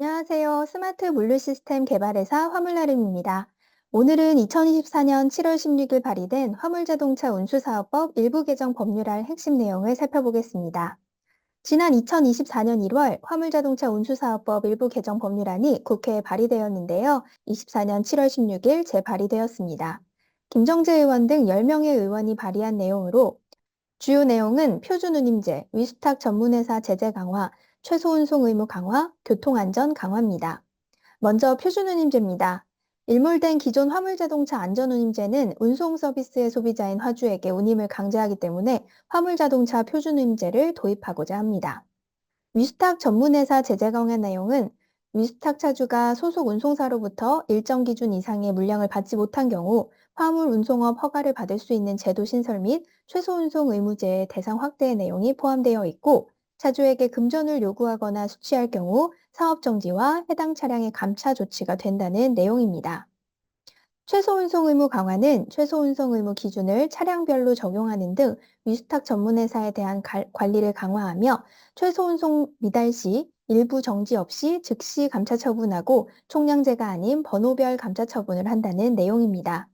안녕하세요. 스마트 물류 시스템 개발회사 화물나름입니다. 오늘은 2024년 7월 16일 발의된 화물자동차 운수사업법 일부 개정 법률안 핵심 내용을 살펴보겠습니다. 지난 2024년 1월 화물자동차 운수사업법 일부 개정 법률안이 국회에 발의되었는데요. 24년 7월 16일 재발의되었습니다. 김정재 의원 등 10명의 의원이 발의한 내용으로 주요 내용은 표준 운임제, 위스탁 전문회사 제재 강화, 최소 운송 의무 강화, 교통안전 강화입니다. 먼저 표준운임제입니다. 일몰된 기존 화물자동차 안전운임제는 운송 서비스의 소비자인 화주에게 운임을 강제하기 때문에 화물자동차 표준운임제를 도입하고자 합니다. 위스탁 전문회사 제재 강화 내용은 위스탁 차주가 소속 운송사로부터 일정 기준 이상의 물량을 받지 못한 경우 화물 운송업 허가를 받을 수 있는 제도 신설 및 최소 운송 의무제의 대상 확대의 내용이 포함되어 있고 차주에게 금전을 요구하거나 수취할 경우 사업 정지와 해당 차량의 감차 조치가 된다는 내용입니다. 최소 운송 의무 강화는 최소 운송 의무 기준을 차량별로 적용하는 등 위스탁 전문회사에 대한 관리를 강화하며 최소 운송 미달 시 일부 정지 없이 즉시 감차 처분하고 총량제가 아닌 번호별 감차 처분을 한다는 내용입니다.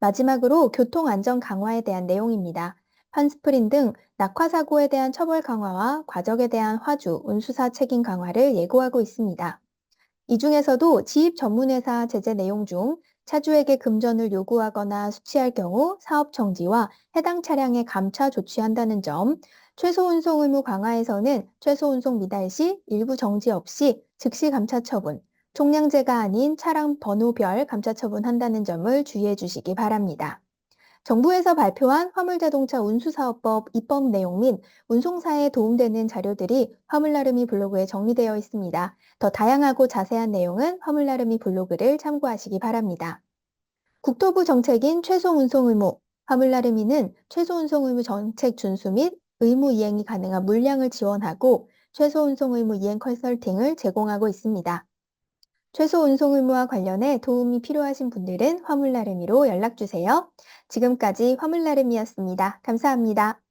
마지막으로 교통안전 강화에 대한 내용입니다. 판스프린 등 낙화 사고에 대한 처벌 강화와 과적에 대한 화주, 운수사 책임 강화를 예고하고 있습니다. 이 중에서도 지입 전문회사 제재 내용 중 차주에게 금전을 요구하거나 수취할 경우 사업 정지와 해당 차량의 감차 조치한다는 점, 최소 운송 의무 강화에서는 최소 운송 미달 시 일부 정지 없이 즉시 감차 처분, 총량제가 아닌 차량 번호별 감차 처분한다는 점을 주의해 주시기 바랍니다. 정부에서 발표한 화물자동차 운수사업법 입법 내용 및 운송사에 도움되는 자료들이 화물나름이 블로그에 정리되어 있습니다. 더 다양하고 자세한 내용은 화물나름이 블로그를 참고하시기 바랍니다. 국토부 정책인 최소 운송 의무, 화물나름이는 최소 운송 의무 정책 준수 및 의무 이행이 가능한 물량을 지원하고 최소 운송 의무 이행 컨설팅을 제공하고 있습니다. 최소 운송 의무와 관련해 도움이 필요하신 분들은 화물나름이로 연락주세요. 지금까지 화물나름이었습니다. 감사합니다.